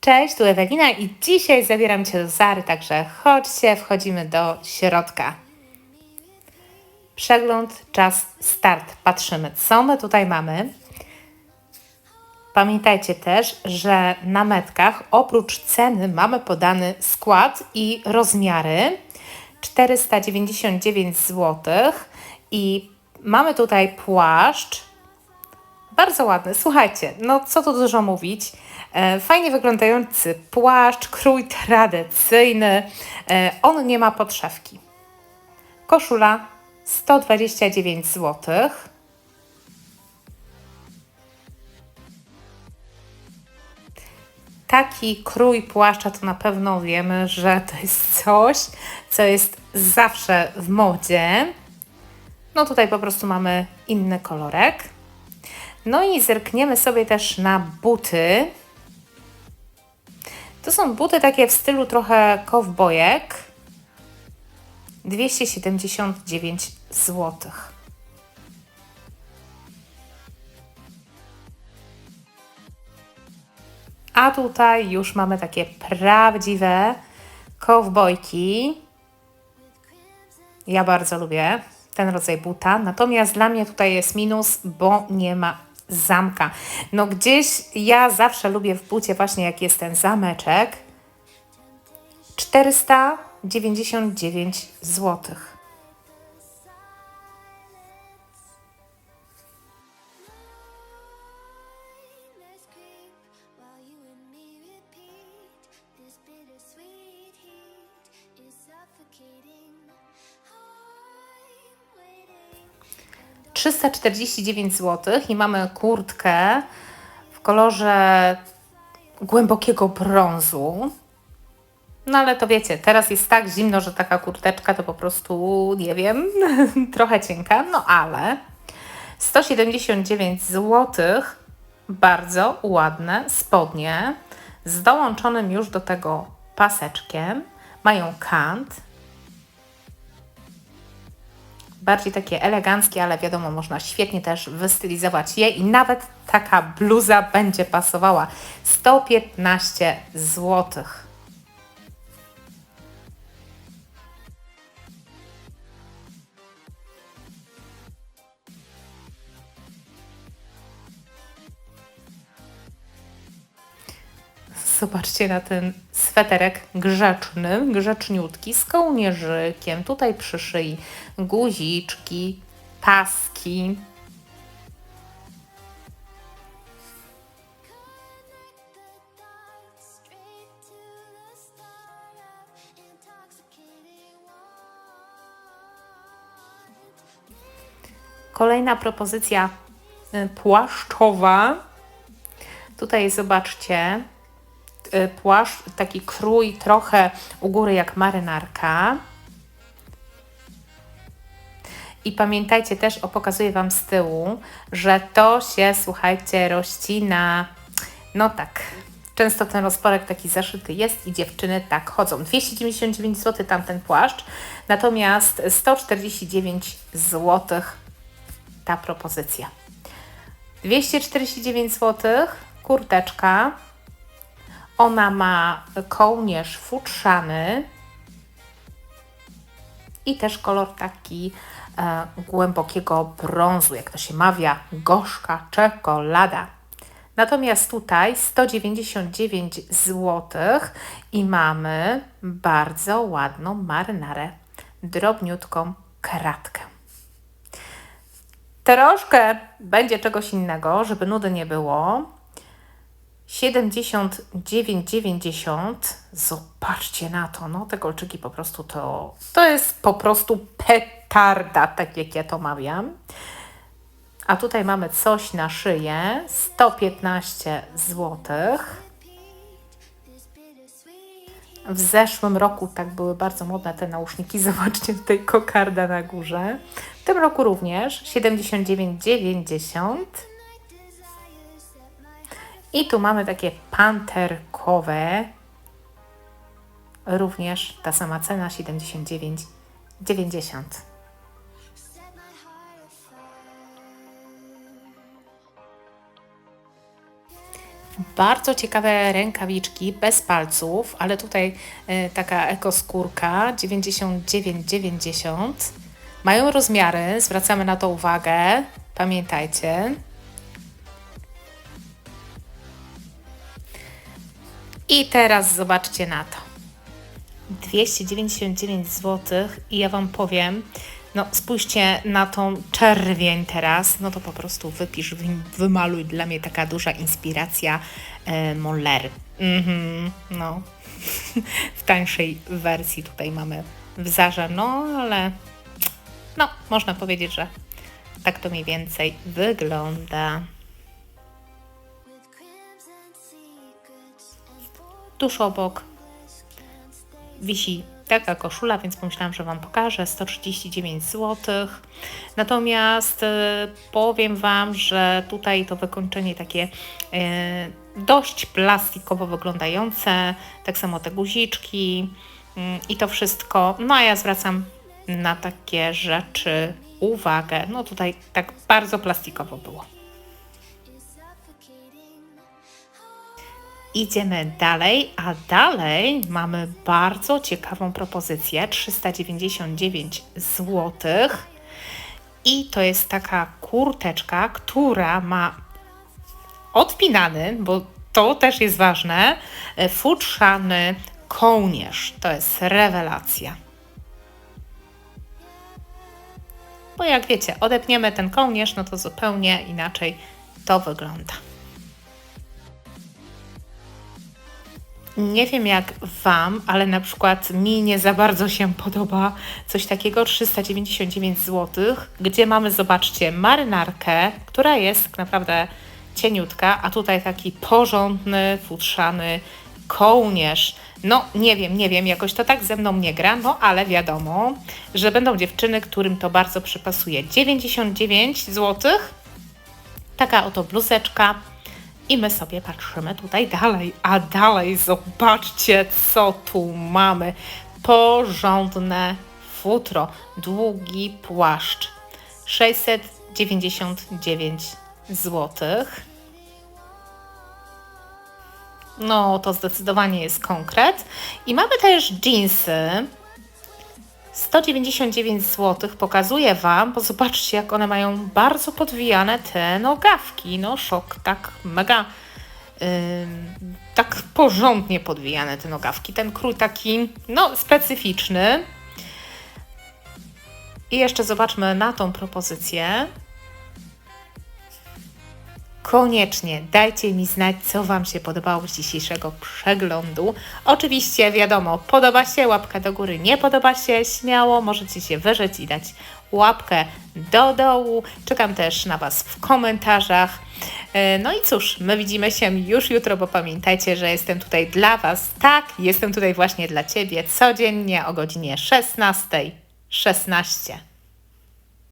Cześć, tu Ewelina i dzisiaj zabieram Cię do Zary, także chodźcie, wchodzimy do środka. Przegląd, czas, start. Patrzymy, co my tutaj mamy. Pamiętajcie też, że na metkach oprócz ceny mamy podany skład i rozmiary 499 zł i mamy tutaj płaszcz bardzo ładny. Słuchajcie, no co tu dużo mówić. E, fajnie wyglądający płaszcz, krój tradycyjny. E, on nie ma podszewki. Koszula 129 zł. Taki krój płaszcza to na pewno wiemy, że to jest coś, co jest zawsze w modzie. No tutaj po prostu mamy inny kolorek. No i zerkniemy sobie też na buty. To są buty takie w stylu trochę kowbojek. 279 zł. A tutaj już mamy takie prawdziwe kowbojki. Ja bardzo lubię ten rodzaj buta, natomiast dla mnie tutaj jest minus, bo nie ma zamka. No gdzieś ja zawsze lubię w bucie właśnie jak jest ten zameczek. 499 zł. Let's 349 zł i mamy kurtkę w kolorze głębokiego brązu. No ale to wiecie, teraz jest tak zimno, że taka kurteczka to po prostu, nie wiem, trochę cienka, no ale 179 zł, bardzo ładne spodnie z dołączonym już do tego paseczkiem. Mają kant, bardziej takie eleganckie, ale wiadomo, można świetnie też wystylizować je i nawet taka bluza będzie pasowała. 115 zł. Zobaczcie na ten sweterek grzeczny, grzeczniutki, z kołnierzykiem. Tutaj przy szyi guziczki, paski. Kolejna propozycja y, płaszczowa. Tutaj zobaczcie, płaszcz, taki krój trochę u góry jak marynarka. I pamiętajcie też, o pokazuję Wam z tyłu, że to się, słuchajcie, rościna. No tak, często ten rozporek taki zaszyty jest i dziewczyny tak chodzą. 299 zł tamten płaszcz, natomiast 149 zł ta propozycja. 249 zł, kurteczka. Ona ma kołnierz futrzany i też kolor taki e, głębokiego brązu, jak to się mawia, gorzka czekolada. Natomiast tutaj 199 zł i mamy bardzo ładną marynarę, drobniutką kratkę. Troszkę będzie czegoś innego, żeby nudy nie było. 79,90. Zobaczcie na to, no te kolczyki po prostu to, to jest po prostu petarda, tak jak ja to mawiam. A tutaj mamy coś na szyję, 115 zł. W zeszłym roku tak były bardzo modne te nauszniki. Zobaczcie tutaj kokarda na górze. W tym roku również 79,90. I tu mamy takie panterkowe. Również ta sama cena 79,90. set my heart afire. Bardzo ciekawe rękawiczki bez palców, ale tutaj e, taka ekoskórka 99,90. Mają rozmiary, zwracamy na to uwagę. Pamiętajcie. I teraz zobaczcie na to. 299 zł i ja Wam powiem, no spójrzcie na tą czerwień teraz, no to po prostu wypisz, wy- wymaluj dla mnie taka duża inspiracja e, Mollery. Mhm, no. w tańszej wersji tutaj mamy w Zarze, no ale no, można powiedzieć, że tak to mniej więcej wygląda. Tuż obok wisi taka koszula, więc pomyślałam, że Wam pokażę. 139 zł. Natomiast e, powiem Wam, że tutaj to wykończenie takie e, dość plastikowo wyglądające. Tak samo te guziczki mm, i to wszystko. No a ja zwracam na takie rzeczy uwagę. No tutaj tak bardzo plastikowo było. Idziemy dalej, a dalej mamy bardzo ciekawą propozycję 399 zł. I to jest taka kurteczka, która ma odpinany, bo to też jest ważne, e, futrzany kołnierz. To jest rewelacja. Bo jak wiecie, odepniemy ten kołnierz, no to zupełnie inaczej to wygląda. Nie wiem jak Wam, ale na przykład mi nie za bardzo się podoba coś takiego 399 zł, gdzie mamy, zobaczcie, marynarkę, która jest tak naprawdę cieniutka, a tutaj taki porządny, futrzany kołnierz. No nie wiem, nie wiem, jakoś to tak ze mną nie gra, no ale wiadomo, że będą dziewczyny, którym to bardzo przypasuje. 99 zł, taka oto bluzeczka. I my sobie patrzymy tutaj dalej, a dalej zobaczcie, co tu mamy. Porządne futro, długi płaszcz. 699 zł. No, to zdecydowanie jest konkret. I mamy też jeansy. 199 zł pokazuję Wam, bo zobaczcie, jak one mają bardzo podwijane te nogawki. No, szok, tak mega, ym, tak porządnie podwijane te nogawki. Ten krój taki, no, specyficzny. I jeszcze zobaczmy na tą propozycję. Koniecznie dajcie mi znać, co Wam się podobało z dzisiejszego przeglądu. Oczywiście, wiadomo, podoba się, łapka do góry, nie podoba się, śmiało możecie się wyrzeć i dać łapkę do dołu. Czekam też na Was w komentarzach. E, No i cóż, my widzimy się już jutro, bo pamiętajcie, że jestem tutaj dla Was. Tak, jestem tutaj właśnie dla Ciebie codziennie o godzinie 16.16. 16.